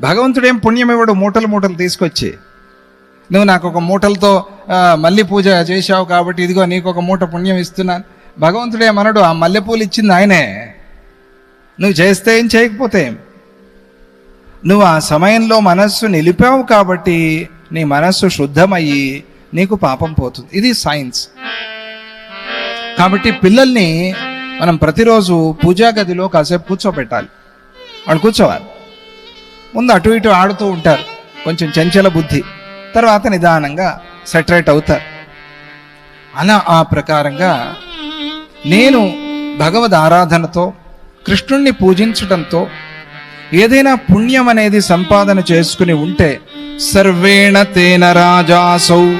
భగవంతుడేం పుణ్యం ఇవ్వడు మూటలు మూటలు తీసుకొచ్చి. నువ్వు నాకు ఒక మూటలతో మల్లె పూజ చేశావు కాబట్టి ఇదిగో నీకు ఒక మూట పుణ్యం ఇస్తున్నాను. భగవంతుడేమనడు ఆ మల్లెపూలు ఇచ్చింది ఆయనే. నువ్వు చేస్తే ఏం చేయకపోతే ఏం? నువ్వు ఆ సమయంలో మనస్సు నిలిపావు కాబట్టి నీ మనస్సు శుద్ధమయ్యి నీకు పాపం పోతుంది. ఇది సైన్స్. కాబట్టి పిల్లల్ని మనం ప్రతిరోజు పూజా గదిలో కాసేపు కూర్చోబెట్టాలి. వాళ్ళు కూర్చోవాలి. ముందు అటు ఇటు ఆడుతూ ఉంటారు. కొంచెం చంచల బుద్ధి. తర్వాత నిదానంగా సెటరేట్ అవుతారు. అలా ఆ ప్రకారంగా నేను భగవద్ ఆరాధనతో కృష్ణుణ్ణి పూజించటంతో ఏదైనా పుణ్యం అనేది సంపాదన చేసుకుని ఉంటే సర్వేణ తేన రాజాసౌ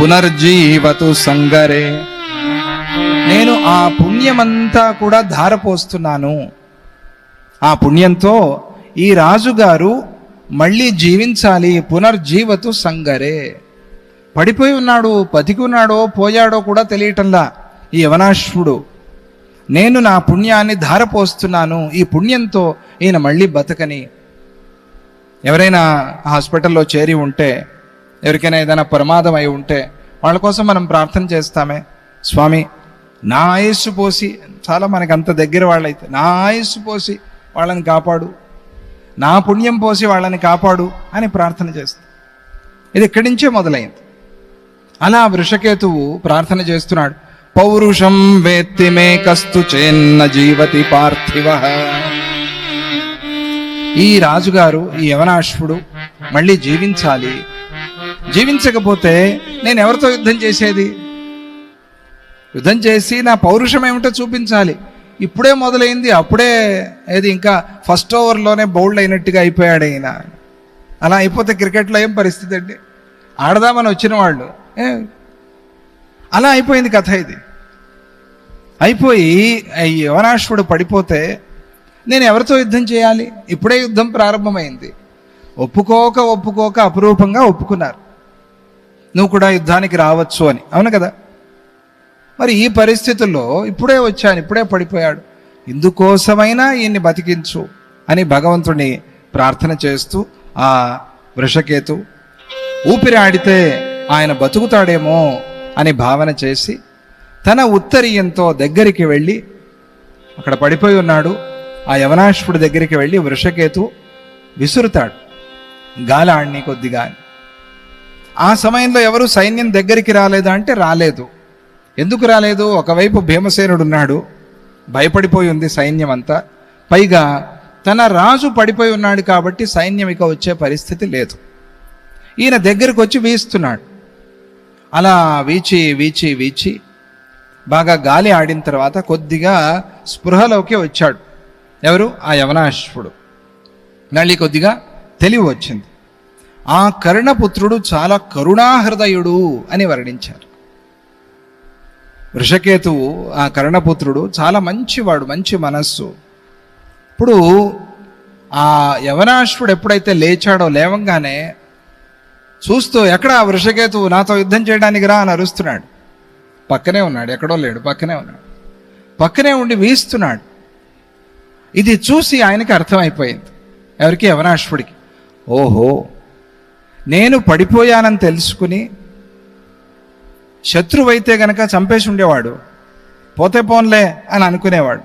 పునర్జీవతు సంగరే. నేను ఆ పుణ్యమంతా కూడా ధారపోస్తున్నాను. ఆ పుణ్యంతో ఈ రాజుగారు మళ్ళీ జీవించాలి పునర్జీవతు సంగరే. పడిపోయి ఉన్నాడు బతికి ఉన్నాడో పోయాడో కూడా తెలియటంలా ఈ యవనాశ్వుడు. నేను నా పుణ్యాన్ని ధారపోస్తున్నాను ఈ పుణ్యంతో ఈయన మళ్ళీ బతకని. ఎవరైనా హాస్పిటల్లో చేరి ఉంటే ఎవరికైనా ఏదైనా ప్రమాదం అయి ఉంటే వాళ్ళ కోసం మనం ప్రార్థన చేస్తామే. స్వామి నా ఆయుస్సు పోసి చాలా మనకు అంత దగ్గర వాళ్ళైతే నా ఆయుస్సు పోసి వాళ్ళని కాపాడు. నా పుణ్యం పోసి వాళ్ళని కాపాడు అని ప్రార్థన చేస్తుంది ఇది ఇక్కడి నుంచే మొదలైంది. అలా వృషకేతువు ప్రార్థన చేస్తున్నాడు. పౌరుషం వేత్తి మే కస్తు చేన్న జీవతి పార్థివ. ఈ రాజుగారు ఈ యవనాశ్వుడు మళ్ళీ జీవించాలి. జీవించకపోతే నేను ఎవరితో యుద్ధం చేసేది? యుద్ధం చేసి నా పౌరుషం ఏమిటో చూపించాలి. ఇప్పుడే మొదలైంది అప్పుడే ఏది ఇంకా ఫస్ట్ ఓవర్లోనే బౌల్డ్ అయినట్టుగా అయిపోయాడు ఆయన అలా అయిపోతే క్రికెట్లో ఏం పరిస్థితి అండి? ఆడదామని వచ్చిన వాళ్ళు. ఏ, అలా అయిపోయింది కథ ఇది. అయిపోయి యువనాశ్వుడు పడిపోతే నేను ఎవరితో యుద్ధం చేయాలి? ఇప్పుడే యుద్ధం ప్రారంభమైంది. ఒప్పుకోక ఒప్పుకోక అపురూపంగా ఒప్పుకున్నారు. నువ్వు కూడా యుద్ధానికి రావచ్చు అని. అవును కదా? మరి ఈ పరిస్థితుల్లో ఇప్పుడే వచ్చాను ఇప్పుడే పడిపోయాడు. ఇందుకోసమైనా ఈయన్ని బతికించు అని భగవంతుని ప్రార్థన చేస్తూ ఆ వృషకేతు ఊపిరి ఆడితే ఆయన బతుకుతాడేమో అని భావన చేసి తన ఉత్తరీయంతో దగ్గరికి వెళ్ళి అక్కడ పడిపోయి ఉన్నాడు. ఆ యవనాశ్వుడి దగ్గరికి వెళ్ళి వృషకేతు విసురుతాడు గాలాడిని కొద్దిగా. ఆ సమయంలో ఎవరు సైన్యం దగ్గరికి రాలేదా అంటే రాలేదు. ఎందుకు రాలేదు? ఒకవైపు భీమసేనుడున్నాడు భయపడిపోయి ఉంది సైన్యం అంతా పైగా తన రాజు పడిపోయి ఉన్నాడు కాబట్టి సైన్యం ఇక వచ్చే పరిస్థితి లేదు. ఈయన దగ్గరకు వచ్చి వీస్తున్నాడు. అలా వీచి వీచి వీచి బాగా గాలి ఆడిన తర్వాత కొద్దిగా స్పృహలోకి వచ్చాడు. ఎవరు? ఆ యవనాశ్వుడు. మళ్ళీ కొద్దిగా తెలివి వచ్చింది. ఆ కర్ణపుత్రుడు చాలా కరుణాహృదయుడు అని వర్ణించారు. వృషకేతువు ఆ కర్ణపుత్రుడు చాలా మంచివాడు మంచి మనస్సు. ఇప్పుడు ఆ యవనాశ్వుడు ఎప్పుడైతే లేచాడో లేవంగానే చూస్తూ ఎక్కడ ఆ వృషకేతువు? నాతో యుద్ధం చేయడానికి రా అని అరుస్తున్నాడు. పక్కనే ఉన్నాడు ఎక్కడో లేడు పక్కనే ఉన్నాడు. పక్కనే ఉండి వీస్తున్నాడు. ఇది చూసి ఆయనకి అర్థమైపోయింది. ఎవరికి? యవనాశ్వుడికి. ఓహో! నేను పడిపోయానని తెలుసుకుని శత్రువైతే గనక చంపేసి ఉండేవాడు. పోతే పోన్లే అని అనుకునేవాడు.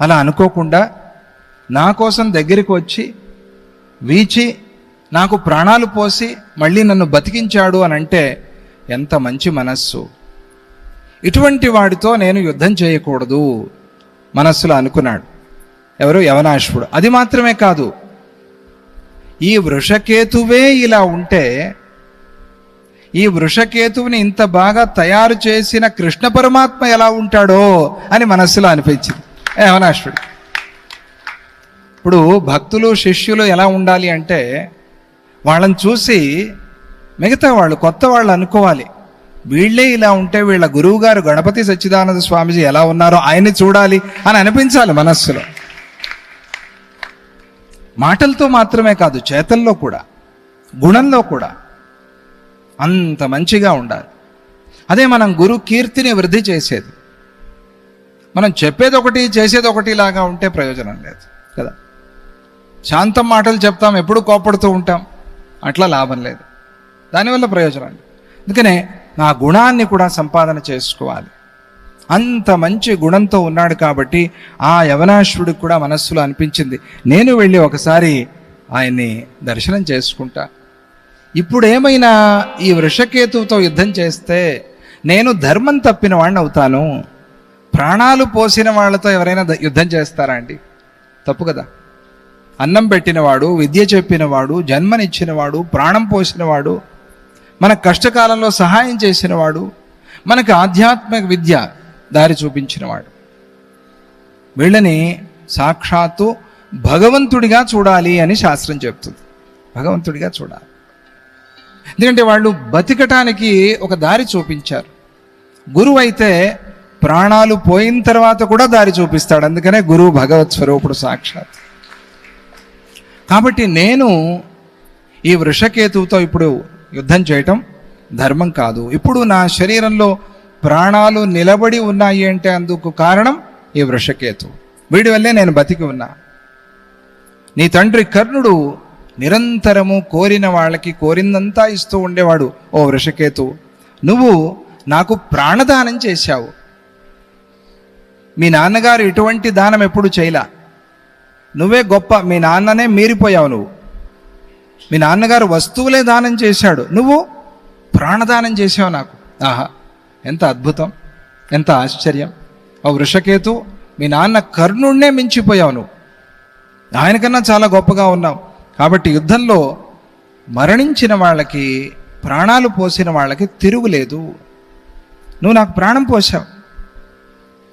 అలా అనుకోకుండా నా కోసం దగ్గరికి వచ్చి వీచి నాకు ప్రాణాలు పోసి మళ్ళీ నన్ను బతికించాడు అని అంటే ఎంత మంచి మనస్సు. ఇటువంటి వాడితో నేను యుద్ధం చేయకూడదు మనస్సులో అనుకున్నాడు. ఎవరు? యవనాశ్వుడు. అది మాత్రమే కాదు ఈ వృషకేతువే ఇలా ఉంటే ఈ వృషకేతువుని ఇంత బాగా తయారు చేసిన కృష్ణ పరమాత్మ ఎలా ఉంటాడో అని మనస్సులో అనిపించింది. యవనాశ్వడు ఇప్పుడు భక్తులు శిష్యులు ఎలా ఉండాలి అంటే వాళ్ళని చూసి మిగతా వాళ్ళు కొత్త వాళ్ళు అనుకోవాలి. వీళ్ళే ఇలా ఉంటే వీళ్ళ గురువుగారు గణపతి సచ్చిదానంద స్వామిజీ ఎలా ఉన్నారో ఆయన్ని చూడాలి అని అనిపించాలి మనస్సులో. మాటలతో మాత్రమే కాదు చేతల్లో కూడా గుణంలో కూడా. అంత మంచిగా ఉండాలి. అదే మనం గురు కీర్తిని వృద్ధి చేసేది. మనం చెప్పేది ఒకటి చేసేది ఒకటి లాగా ఉంటే ప్రయోజనం లేదు కదా? శాంతం మాటలు చెప్తాం ఎప్పుడు కోపడుతూ ఉంటాం అట్లా లాభం లేదు. దానివల్ల ప్రయోజనం లేదు. అందుకనే నా గుణాన్ని కూడా సంపాదన చేసుకోవాలి. అంత మంచి గుణంతో ఉన్నాడు కాబట్టి ఆ యవనాశ్వుడికి కూడా మనస్సులో అనిపించింది. నేను వెళ్ళి ఒకసారి ఆయన్ని దర్శనం చేసుకుంటా. ఇప్పుడు ఏమైనా ఈ వృషకేతువుతో యుద్ధం చేస్తే నేను ధర్మం తప్పిన వాడిని అవుతాను ప్రాణాలు పోసిన వాళ్ళతో ఎవరైనా యుద్ధం చేస్తారా అండి? తప్పు కదా. అన్నం పెట్టినవాడు విద్య చెప్పినవాడు జన్మనిచ్చినవాడు ప్రాణం పోసినవాడు మన కష్టకాలంలో సహాయం చేసినవాడు మనకు ఆధ్యాత్మిక విద్య దారి చూపించినవాడు. వీళ్ళని సాక్షాత్తు భగవంతుడిగా చూడాలి అని శాస్త్రం చెప్తుంది. భగవంతుడిగా చూడాలి. ఎందుకంటే వాళ్ళు బతికటానికి ఒక దారి చూపించారు. గురువు అయితే ప్రాణాలు పోయిన తర్వాత కూడా దారి చూపిస్తాడు. అందుకనే గురువు భగవత్ స్వరూపుడు సాక్షాత్. కాబట్టి నేను ఈ వృషకేతువుతో ఇప్పుడు యుద్ధం చేయటం ధర్మం కాదు. ఇప్పుడు నా శరీరంలో ప్రాణాలు నిలబడి ఉన్నాయి అంటే అందుకు కారణం ఈ వృషకేతు వీడి వల్లే నేను బతికి ఉన్నా. నీ తండ్రి కర్ణుడు నిరంతరము కోరిన వాళ్ళకి కోరిందంతా ఇస్తూ ఉండేవాడు ఓ వృషకేతు. నువ్వు నాకు ప్రాణదానం చేశావు. మీ నాన్నగారు ఇటువంటి దానం ఎప్పుడు చేయలా? నువ్వే గొప్ప మీ నాన్ననే మీరిపోయావు నువ్వు. మీ నాన్నగారు వస్తువులే దానం చేశాడు. నువ్వు ప్రాణదానం చేసావు నాకు. ఆహా ఎంత అద్భుతం ఎంత ఆశ్చర్యం. ఓ వృషకేతు మీ నాన్న కర్ణుడినే మించిపోయావు నువ్వు. ఆయనకన్నా చాలా గొప్పగా ఉన్నావు. కాబట్టి యుద్ధంలో మరణించిన వాళ్ళకి ప్రాణాలు పోసిన వాళ్ళకి తిరుగులేదు నువ్వు నాకు ప్రాణం పోసావు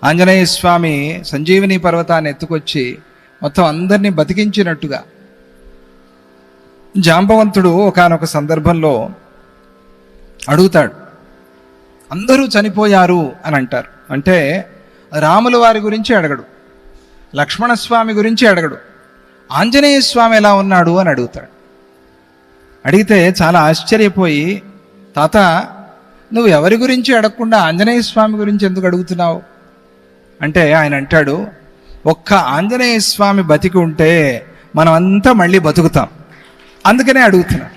ఆంజనేయ స్వామి సంజీవిని పర్వతాన్ని ఎత్తుకొచ్చి మొత్తం అందరినీ బతికించినట్టుగా జాంబవంతుడు ఒకానొక సందర్భంలో అడుగుతాడు అందరూ చనిపోయారు అని అంటారు. అంటే రాముల వారి గురించి అడగడు లక్ష్మణస్వామి గురించి అడగడు. ఆంజనేయ స్వామి ఎలా ఉన్నాడు అని అడుగుతాడు. అడిగితే చాలా ఆశ్చర్యపోయి తాత నువ్వు ఎవరి గురించి అడగకుండా ఆంజనేయ స్వామి గురించి ఎందుకు అడుగుతున్నావు? అంటే ఆయన అంటాడు ఒక్క ఆంజనేయ స్వామి బతికి ఉంటే మనం అంతా మళ్ళీ బతుకుతాం. అందుకనే అడుగుతున్నా.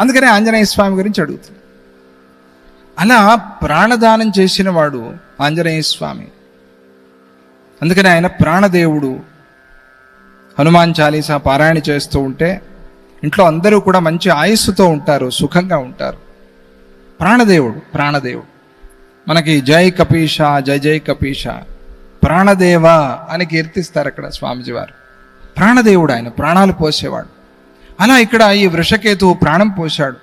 అందుకనే ఆంజనేయ స్వామి గురించి అడుగుతున్నా. అలా ప్రాణదానం చేసిన వాడు ఆంజనేయ స్వామి. అందుకని ఆయన ప్రాణదేవుడు. హనుమాన్ చాలీసా పారాయణ చేస్తూ ఉంటే ఇంట్లో అందరూ కూడా మంచి ఆయుస్సుతో ఉంటారు సుఖంగా ఉంటారు. ప్రాణదేవుడు ప్రాణదేవుడు. మనకి జై కపీష జై జై కపీష. ప్రాణదేవ అని కీర్తిస్తారు అక్కడ స్వామిజీ వారు. ప్రాణదేవుడు ఆయన ప్రాణాలు పోసేవాడు. అలా ఇక్కడ ఈ వృషకేతువు ప్రాణం పోశాడు.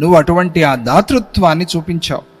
నువ్వు అటువంటి ఆ దాతృత్వాన్ని చూపించావు.